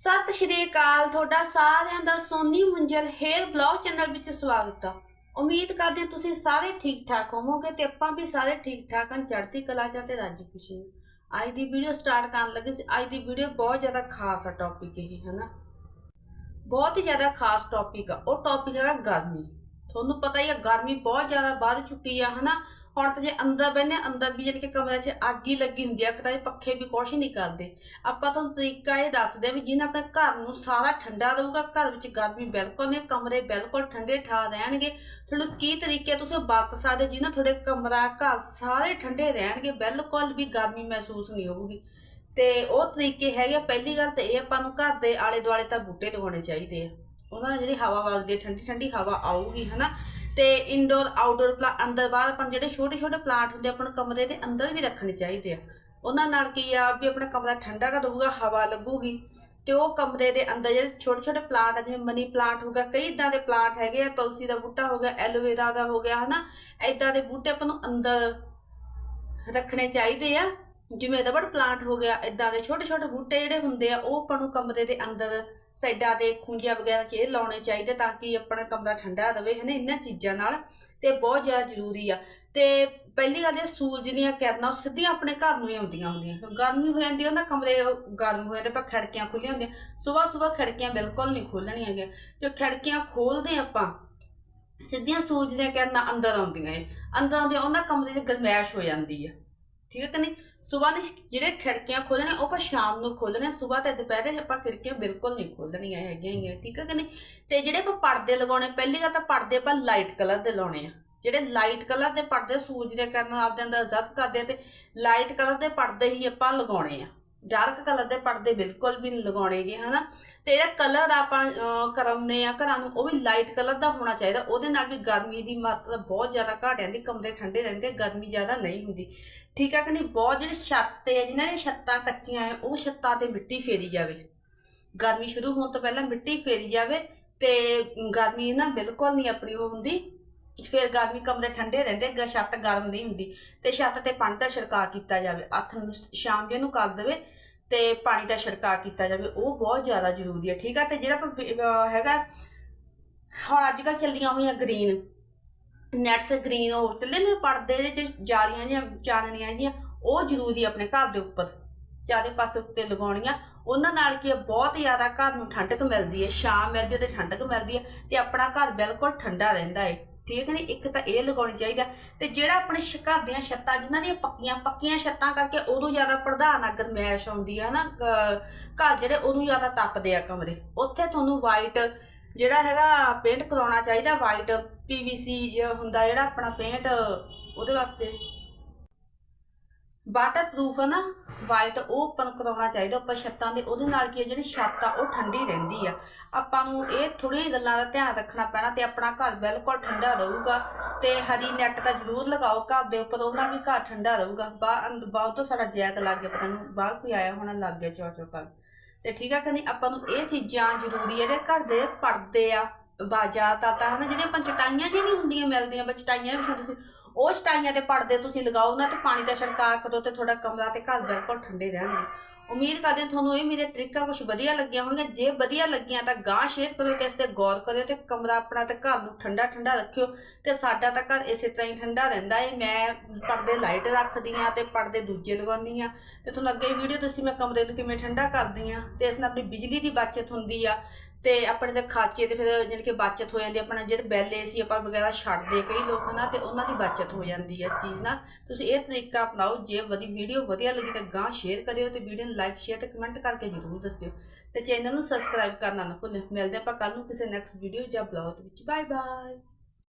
ਸਤਿ ਸ਼੍ਰੀ ਅਕਾਲ, ਤੁਹਾਡਾ ਸਾਰਿਆਂ ਦਾ Soni Munjal hair blog channel ਵਿੱਚ ਸਵਾਗਤ ਹੈ ਉਮੀਦ ਕਰਦੇ ਹਾਂ ਤੁਸੀਂ ਸਾਰੇ ਠੀਕ ਠਾਕ ਹੋਵੋਗੇ ਤੇ ਆਪਾਂ ਵੀ ਸਾਰੇ ਠੀਕ ਠਾਕ ਹਾਂ, ਚੜ੍ਹਦੀ ਕਲਾ ਚ ਤੇ ਰੱਜ ਖੁਸ਼ੀ ਅੱਜ ਦੀ ਵੀਡੀਓ ਸਟਾਰਟ ਕਰਨ ਲੱਗੇ ਸੀ। ਅੱਜ ਦੀ ਵੀਡੀਓ ਬਹੁਤ ਜ਼ਿਆਦਾ ਖਾਸ ਆ ਟੌਪਿਕ ਇਹ ਹੈ ਨਾ ਬਹੁਤ ਹੀ ਜ਼ਿਆਦਾ ਖਾਸ ਟੌਪਿਕ ਆ। ਉਹ ਟੌਪਿਕ ਹੈਗਾ ਗਰਮੀ। ਤੁਹਾਨੂੰ ਪਤਾ ਹੀ ਆ ਗਰਮੀ ਬਹੁਤ ਜ਼ਿਆਦਾ ਵੱਧ ਚੁੱਕੀ ਆ ਹਨਾ? ਹੁਣ ਤਾਂ ਜੇ ਅੰਦਰ ਬੈਨੇ ਅੰਦਰ ਵੀ ਜਿਹੜੀ ਕਿ ਕਮਰੇ 'ਚ ਅੱਗ ਹੀ ਲੱਗੀ ਹੁੰਦੀ ਆ ਕਿਤੇ ਪੱਖੇ ਵੀ ਕੁਛ ਨਹੀਂ ਕਰਦੇ। ਆਪਾਂ ਤੁਹਾਨੂੰ ਤਰੀਕਾ ਇਹ ਦੱਸਦੇ ਆ ਵੀ ਜਿਹਨਾਂ ਆਪਣੇ ਘਰ ਨੂੰ ਸਾਰਾ ਠੰਡਾ ਰਹੂਗਾ ਘਰ ਵਿੱਚ ਗਰਮੀ ਬਿਲਕੁਲ ਨਹੀਂ ਕਮਰੇ ਬਿਲਕੁਲ ਠੰਡੇ ਠਾ ਰਹਿਣਗੇ। ਤੁਹਾਨੂੰ ਕੀ ਤਰੀਕੇ ਤੁਸੀਂ ਵਰਤ ਸਕਦੇ ਹੋ ਜਿਹਨਾਂ ਤੁਹਾਡੇ ਕਮਰਾ ਘਰ ਸਾਰੇ ਠੰਡੇ ਰਹਿਣਗੇ ਬਿਲਕੁਲ ਵੀ ਗਰਮੀ ਮਹਿਸੂਸ ਨਹੀਂ ਹੋਊਗੀ। ਤੇ ਉਹ ਤਰੀਕੇ ਹੈਗੇ ਆ, ਪਹਿਲੀ ਗੱਲ ਤਾਂ ਇਹ ਆਪਾਂ ਨੂੰ ਘਰ ਦੇ ਆਲੇ ਦੁਆਲੇ ਤਾਂ ਬੂਟੇ ਲਗਾਉਣੇ ਚਾਹੀਦੇ ਆ। ਉਹਨਾਂ ਨਾਲ ਜਿਹੜੀ ਹਵਾ ਵਗਦੀ ਹੈ ਠੰਡੀ ਠੰਡੀ ਹਵਾ ਆਊਗੀ ਹਨਾ? ਤੇ ਇਨਡੋਰ ਆਊਟਡੋਰ ਪਲਾ ਅੰਦਰ ਬਾਹਰ ਆਪਾਂ ਨੂੰ ਜਿਹੜੇ ਛੋਟੇ ਛੋਟੇ ਪਲਾਂਟ ਹੁੰਦੇ ਆ, ਆਪਾਂ ਨੂੰ ਕਮਰੇ ਦੇ ਅੰਦਰ ਵੀ ਰੱਖਣੇ ਚਾਹੀਦੇ ਆ। ਉਹਨਾਂ ਨਾਲ ਕੀ ਆ ਵੀ ਆਪਣਾ ਕਮਰਾ ਠੰਡਾ ਕਰ ਦਊਗਾ ਹਵਾ ਲੱਗੂਗੀ। ਤੇ ਉਹ ਕਮਰੇ ਦੇ ਅੰਦਰ ਜਿਹੜੇ ਛੋਟੇ ਛੋਟੇ ਪਲਾਂਟ ਆ ਜਿਵੇਂ ਮਨੀ ਪਲਾਂਟ ਹੋ ਗਿਆ ਕਈ ਇਦਾਂ ਦੇ ਪਲਾਂਟ ਹੈਗੇ ਆ ਤੁਲਸੀ ਦਾ ਬੂਟਾ ਹੋ ਗਿਆ ਐਲੋਵੇਰਾ ਦਾ ਹੋ ਗਿਆ ਹਨਾ? ਇਦਾਂ ਦੇ ਬੂਟੇ ਆਪਾਂ ਨੂੰ ਅੰਦਰ ਰੱਖਣੇ ਚਾਹੀਦੇ ਆ। ਜਿਵੇਂ ਰਬੜ ਪਲਾਂਟ ਹੋ ਗਿਆ ਇਦਾਂ ਦੇ ਛੋਟੇ ਛੋਟੇ ਬੂਟੇ ਜਿਹੜੇ ਹੁੰਦੇ ਆ ਉਹ ਆਪਾਂ ਨੂੰ ਕਮਰੇ ਦੇ ਅੰਦਰ ਸਾਈਡਾਂ ਤੇ ਖੁੰਝੀਆਂ ਵਗੈਰਾ 'ਚ ਲਾਉਣੇ ਚਾਹੀਦੇ ਤਾਂ ਕਿ ਆਪਣਾ ਕਮਰਾ ਠੰਡਾ ਰਵੇ, ਹਨਾ, ਇਹਨਾਂ ਚੀਜ਼ਾਂ ਨਾਲ ਤੇ ਬਹੁਤ ਜ਼ਿਆਦਾ ਜ਼ਰੂਰੀ ਆ। ਤੇ ਪਹਿਲੀ ਗੱਲ ਇਹ ਸੂਰਜ ਦੀਆਂ ਕਿਰਨਾਂ, ਉਹ ਸਿੱਧੀਆਂ ਆਪਣੇ ਘਰ ਨੂੰ ਹੀ ਆਉਂਦੀਆਂ ਹੁੰਦੀਆਂ। ਗਰਮੀ ਹੋ ਜਾਂਦੀ ਉਹਨਾਂ ਕਮਰੇ ਗਰਮ ਹੋ ਜਾਂਦੇ, ਪਰ ਖਿੜਕੀਆਂ ਖੁੱਲੀਆਂ ਹੁੰਦੀਆਂ। ਸਵੇਰ ਸਵੇਰ ਖਿੜਕੀਆਂ ਬਿਲਕੁਲ ਨਹੀਂ ਖੋਲਣੀਆਂ ਹੈਗੀਆਂ। ਜੋ ਖਿੜਕੀਆਂ ਖੋਲਦੇ ਆਪਾਂ, ਸਿੱਧੀਆਂ ਸੂਰਜ ਦੀਆਂ ਕਿਰਨਾਂ ਅੰਦਰ ਆਉਂਦੀਆਂ ਏ। ਅੰਦਰ ਆਉਂਦੀਆਂ ਉਹਨਾਂ ਕਮਰੇ 'ਚ ਗਰਮੈਸ਼ ਹੋ ਜਾਂਦੀ ਆ। ਠੀਕ ਹੈ ਕਿ ਨਹੀਂ? ਸਵੇਰ ਨੇ ਜਿਹੜੇ ਖਿੜਕੀਆਂ ਖੋਲਣੇ ਉਹ ਆਪਾਂ ਸ਼ਾਮ ਨੂੰ ਖੋਲਣੇ ਸਵੇਰ ਤੇ ਦੁਪਹਿਰੇ ਆਪਾਂ ਖਿੜਕੀਆਂ ਬਿਲਕੁਲ ਨਹੀਂ ਖੋਲਣੀਆਂ ਹੈਗੀਆਂ ਹੈਗੀਆਂ, ਠੀਕ ਹੈ ਕਿ ਨਹੀਂ? ਤੇ ਜਿਹੜੇ ਆਪਾਂ ਪਰਦੇ ਲਗਾਉਣੇ, ਪਹਿਲੀ ਗੱਲ ਤਾਂ ਪਰਦੇ ਆਪਾਂ ਲਾਈਟ ਕਲਰ ਦੇ ਲਾਉਣੇ ਆ। ਜਿਹੜੇ ਲਾਈਟ ਕਲਰ ਦੇ ਪਰਦੇ ਸੂਰਜ ਦੇ ਕਰਨ, ਆਪਦੇ ਅੰਦਰ ਜ਼ਦ ਕਰਦੇ ਆ ਤੇ ਲਾਈਟ ਕਲਰ ਦੇ ਪਰਦੇ ਹੀ ਆਪਾਂ ਲਗਾਉਣੇ ਆ। ਡਾਰਕ ਕਲਰ ਦੇ ਪਰਦੇ ਬਿਲਕੁਲ ਵੀ ਨਹੀਂ ਲਗਾਉਣੇਗੇ ਹਨਾ? ਤੇ ਜਿਹੜਾ ਕਲਰ ਆਪਾਂ ਅਹ, ਕਰਾਉਂਦੇ ਆ ਘਰਾਂ ਨੂੰ ਉਹ ਵੀ ਲਾਈਟ ਕਲਰ ਦਾ ਹੋਣਾ ਚਾਹੀਦਾ। ਉਹਦੇ ਨਾਲ ਵੀ ਗਰਮੀ ਦੀ ਮਾਤਰਾ ਬਹੁਤ ਜ਼ਿਆਦਾ ਘਟ ਜਾਂਦੀ ਕਮਰੇ ਠੰਡੇ ਰਹਿੰਦੇ ਗਰਮੀ ਜ਼ਿਆਦਾ ਨਹੀਂ ਹੁੰਦੀ। ਠੀਕ ਹੈ ਕਿ ਨਹੀਂ? ਬਹੁਤ ਜਿਹੜੀ ਛੱਤ ਤੇ ਆ ਜਿਨ੍ਹਾਂ ਦੀਆਂ ਛੱਤਾਂ ਕੱਚੀਆਂ ਆ ਉਹ ਛੱਤਾਂ ਤੇ ਮਿੱਟੀ ਫੇਰੀ ਜਾਵੇ। ਗਰਮੀ ਸ਼ੁਰੂ ਹੋਣ ਤੋਂ ਪਹਿਲਾਂ ਮਿੱਟੀ ਫੇਰੀ ਜਾਵੇ ਤੇ ਗਰਮੀ ਨਾ ਬਿਲਕੁਲ ਨਹੀਂ ਆਪਣੀ ਉਹ ਹੁੰਦੀ। ਫਿਰ ਗਰਮੀ ਕਮਰੇ ਠੰਡੇ ਰਹਿੰਦੇ ਗ- ਛੱਤ ਗਰਮ ਨਹੀਂ ਹੁੰਦੀ ਤੇ ਛੱਤ ਤੇ ਪਾਣੀ ਦਾ ਛਿੜਕਾਅ ਕੀਤਾ ਜਾਵੇ, ਹੱਥ ਨੂੰ ਸ਼ਾਮ ਜੇ ਨੂੰ ਕਰ ਦੇਵੇ ਤੇ ਪਾਣੀ ਦਾ ਛਿੜਕਾਅ ਕੀਤਾ ਜਾਵੇ, ਉਹ ਬਹੁਤ ਜ਼ਿਆਦਾ ਜ਼ਰੂਰੀ ਹੈ, ਠੀਕ ਆ? ਤੇ ਜਿਹੜਾ ਹੈਗਾ, ਹੁਣ ਅੱਜ ਕੱਲ ਚੱਲੀਆਂ ਹੋਈਆਂ ਗ੍ਰੀਨ ਨੈਟਸ, ਗ੍ਰੀਨ ਉਹ ਚੱਲੇ ਨੇ ਪਰਦੇ ਦੇ ਚ ਜਾਲੀਆਂ ਜਾਂ ਚਾਨਣੀਆਂ ਜੀਆਂ ਉਹ ਜ਼ਰੂਰੀ ਆਪਣੇ ਘਰ ਦੇ ਉੱਪਰ। ਚਾਰੇ ਪਾਸੇ ਉੱਤੇ ਲਗਾਉਣੀਆਂ, ਉਹਨਾਂ ਨਾਲ ਕੀ ਹੈ ਬਹੁਤ ਜ਼ਿਆਦਾ ਘਰ ਨੂੰ ਠੰਡਕ ਮਿਲਦੀ ਹੈ, ਸ਼ਾਮ ਮਿਲਦੀ ਹੈ ਤੇ ਠੰਡਕ ਮਿਲਦੀ ਹੈ ਤੇ ਆਪਣਾ ਘਰ ਬਿਲਕੁਲ ਠੰਡਾ ਰਹਿੰਦਾ ਹੈ ਠੀਕ ਹੈ ਨੀ ਇੱਕ ਤਾਂ ਇਹ ਲਗਾਉਣੀ ਚਾਹੀਦਾ। ਤੇ ਜਿਹੜਾ ਆਪਣੇ ਘਰ ਦੀਆਂ ਛੱਤਾਂ, ਜਿਨ੍ਹਾਂ ਦੀਆਂ ਪੱਕੀਆਂ ਪੱਕੀਆਂ ਛੱਤਾਂ ਕਰਕੇ ਉਦੋਂ ਜ਼ਿਆਦਾ ਪ੍ਰਧਾਨ ਆ ਗਰਮੈਸ਼ ਆਉਂਦੀ ਹੈ ਨਾ ਘਰ ਜਿਹੜੇ ਉਦੋਂ ਜ਼ਿਆਦਾ ਤਪਦੇ ਆ ਕਮਰੇ। ਉੱਥੇ ਤੁਹਾਨੂੰ ਵਾਈਟ ਜਿਹੜਾ ਹੈਗਾ ਪੇਂਟ ਕਰਾਉਣਾ ਚਾਹੀਦਾ। ਵਾਈਟ ਪੀਵੀਸੀ ਹੁੰਦਾ, ਜਿਹੜਾ ਆਪਣਾ ਪੇਂਟ ਉਹਦੇ ਵਾਸਤੇ। ਵਾਟਰ ਪ੍ਰੂਫ ਹੈ ਨਾ। ਵਾਈਟ ਉਹ ਆਪਾਂ ਕਰਾਉਣਾ ਚਾਹੀਦਾ ਉੱਪਰ ਛੱਤਾਂ ਦੇ ਉਹਦੇ ਨਾਲ ਕੀ ਹੈ ਜਿਹੜੀ ਛੱਤ ਆ, ਉਹ ਠੰਡੀ ਰਹਿੰਦੀ ਆ। ਆਪਾਂ ਨੂੰ ਇਹ ਥੋੜ੍ਹੀਆਂ ਗੱਲਾਂ ਦਾ ਧਿਆਨ ਰੱਖਣਾ ਪੈਣਾ ਤੇ ਆਪਣਾ ਘਰ ਬਿਲਕੁਲ ਠੰਡਾ ਰਹੂਗਾ ਤੇ ਹਰੀ ਨੈਟ ਤਾਂ ਜ਼ਰੂਰ ਲਗਾਓ ਘਰ ਦੇ ਉੱਪਰ ਉਹਨਾਂ ਵੀ ਘਰ ਠੰਡਾ ਰਹੂਗਾ। ਬਾਹਰ ਬਾਹਰ ਤੋਂ ਸਾਡਾ ਜੈਕ ਲੱਗ ਗਿਆ, ਪਤਾ ਨਹੀਂ ਬਾਹਰ ਕੋਈ ਆਇਆ ਹੋਣਾ, ਲੱਗ ਗਿਆ ਚੋ ਚੋ ਕਰ ਤੇ ਠੀਕ ਆ ਕਹਿੰਦੀ ਆਪਾਂ ਨੂੰ ਇਹ ਚੀਜ਼ਾਂ ਜ਼ਰੂਰੀ ਹੈ ਜਿਹੜੇ ਘਰ ਦੇ ਪਰਦੇ ਆ, ਬਾਜਾ ਤਾਂ ਤਾਂ ਹਨਾ ਜਿਹੜੇ ਆਪਾਂ ਚਟਾਈਆਂ ਜੀ ਨਹੀਂ ਹੁੰਦੀਆਂ ਮਿਲਦੀਆਂ, ਬਸ ਚਟਾਈਆਂ ਵੀ ਹੁੰਦੀਆਂ ਸੀ ਉਹ ਚਟਾਈਆਂ ਤੇ ਪਰਦੇ ਤੁਸੀਂ ਲਗਾਓ, ਨਾ ਤੇ ਪਾਣੀ ਦਾ ਛਿੜਕਾਅ ਕਰੋ ਤੇ ਤੁਹਾਡਾ ਕਮਰਾ ਤੇ ਘਰ ਬਿਲਕੁਲ ਠੰਡੇ ਰਹਿਣਗੇ। ਉਮੀਦ ਕਰਦੇ ਹਾਂ ਤੁਹਾਨੂੰ ਇਹ ਮੇਰੇ ਟ੍ਰਿਕਾਂ ਕੁਝ ਵਧੀਆ ਲੱਗੀਆਂ ਹੋਣਗੀਆਂ। ਜੇ ਵਧੀਆ ਲੱਗੀਆਂ ਤਾਂ ਗਾਂ ਸ਼ੇਅਰ ਕਰੋ ਤੇ ਇਸ ਤੇ ਗੌਰ ਕਰਿਓ ਤੇ ਕਮਰਾ ਆਪਣਾ ਤੇ ਘਰ ਨੂੰ ਠੰਡਾ ਠੰਡਾ ਰੱਖਿਓ ਤੇ ਸਾਡਾ ਤਾਂ ਘਰ ਇਸੇ ਤਰ੍ਹਾਂ ਹੀ ਠੰਡਾ ਰਹਿੰਦਾ ਏ। ਮੈਂ ਪਰਦੇ ਲਾਈਟ ਰੱਖਦੀ ਆ ਤੇ ਪਰਦੇ ਦੂਜੇ ਲਗਾਉਂਦੀ ਆ ਤੇ ਤੁਹਾਨੂੰ ਅੱਗੇ ਵੀਡੀਓ ਦੱਸੀ ਮੈਂ ਕਮਰੇ ਨੂੰ ਕਿਵੇਂ ਠੰਡਾ ਕਰਦੀ ਆ ਤੇ ਇਸ ਨਾਲ ਆਪਣੀ ਬਿਜਲੀ ਦੀ ਬਚਤ ਹੁੰਦੀ ਆ। ਤੇ ਆਪਣੇ ਦੇ ਖਾਚੇ ਤੇ ਫਿਰ ਜਾਣੀ ਕਿ ਬਚਤ ਹੋ ਜਾਂਦੀ ਆ। ਆਪਣਾ ਜਿਹੜੇ ਬੈਲ ਸੀ ਆਪਾਂ ਵਗੈਰਾ ਛੱਡਦੇ ਕਈ ਲੋਕ ਹਨਾ ਤੇ ਉਹਨਾਂ ਦੀ ਬਚਤ ਹੋ ਜਾਂਦੀ ਹੈ ਇਸ ਚੀਜ਼ ਨਾਲ। ਤੁਸੀਂ ਇਹ ਤਰੀਕਾ ਅਪਣਾਓ, ਜੇ ਵਧੀ ਵੀਡੀਓ ਵਧੀਆ ਲੱਗੀ ਤਾਂ ਗਾਂ ਸ਼ੇਅਰ ਕਰਿਓ ਤੇ ਵੀਡੀਓ ਨੂੰ ਲਾਈਕ ਸ਼ੇਅਰ ਤੇ ਕਮੈਂਟ ਕਰਕੇ ਜ਼ਰੂਰ ਦੱਸਿਓ। ਤੇ ਚੈਨਲ ਨੂੰ ਸਬਸਕ੍ਰਾਈਬ ਕਰਨਾ ਨਾ ਭੁੱਲਿਓ ਮਿਲਦੇ ਆਪਾਂ ਕੱਲ ਨੂੰ ਕਿਸੇ ਨੈਕਸਟ ਵੀਡੀਓ ਜਾਂ ਬਲੌਗ ਵਿੱਚ। Bye bye